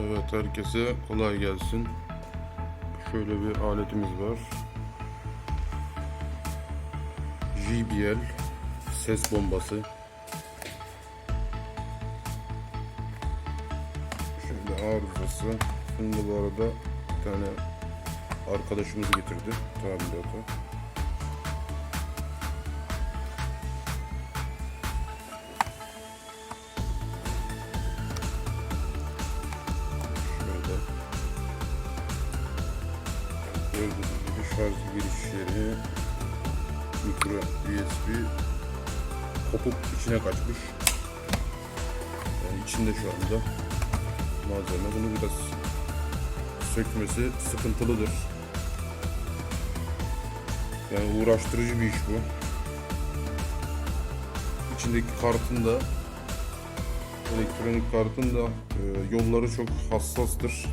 Evet herkese kolay gelsin. Şöyle bir aletimiz var. JBL ses bombası. Şöyle arızası. Şimdi bu arada bir tane arkadaşımız getirdi tamiratı. Şarj girişleri mikro USB kopup içine kaçmış. Yani içinde şu anda malzeme. Bunu biraz sökmesi sıkıntılıdır. Yani uğraştırıcı bir iş bu. İçindeki kartın da elektronik kartın da e, yolları çok hassastır.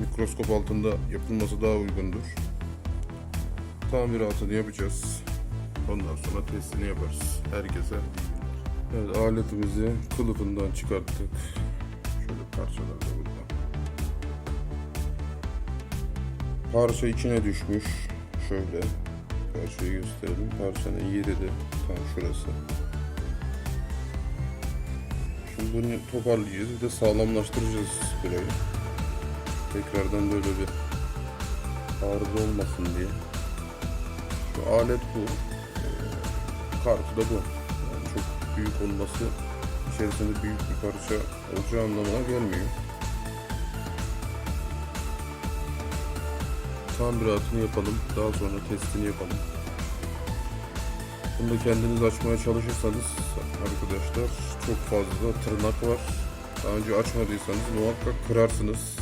Mikroskop altında yapılması daha uygundur. Tamiratını yapacağız. Ondan sonra testini yaparız. Herkese Evet aletimizi kılıfından çıkarttık. Şöyle parçalar da burada. Parça içine düşmüş. Şöyle parçayı gösterelim. Parçanın yeri de tam şurası. Şimdi bunu toparlayacağız. Bir de sağlamlaştıracağız burayı. Tekrardan böyle bir arıza olmasın diye. Şu alet bu. Ee, kartı da bu. Yani çok büyük olması içerisinde büyük bir parça olacağı anlamına gelmiyor. Tamiratını yapalım. Daha sonra testini yapalım. Bunu da kendiniz açmaya çalışırsanız arkadaşlar çok fazla tırnak var. Daha önce açmadıysanız muhakkak kırarsınız.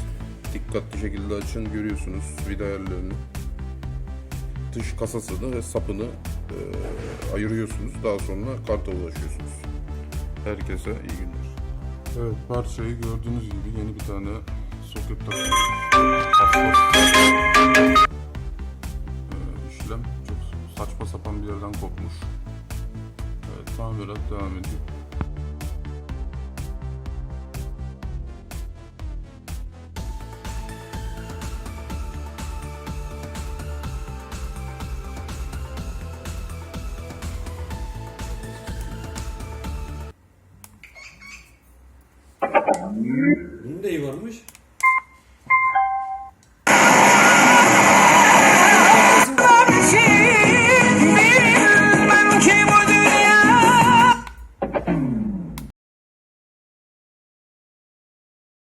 Dikkatli şekilde açın görüyorsunuz vida ayarlarını. Dış kasasını ve sapını e, ayırıyorsunuz. Daha sonra karta ulaşıyorsunuz. Herkese iyi günler. Evet parçayı gördüğünüz gibi yeni bir tane soket takıyoruz. E, işlem çok saçma sapan bir yerden kopmuş. Evet tamirat devam ediyor. Bunun iyi varmış.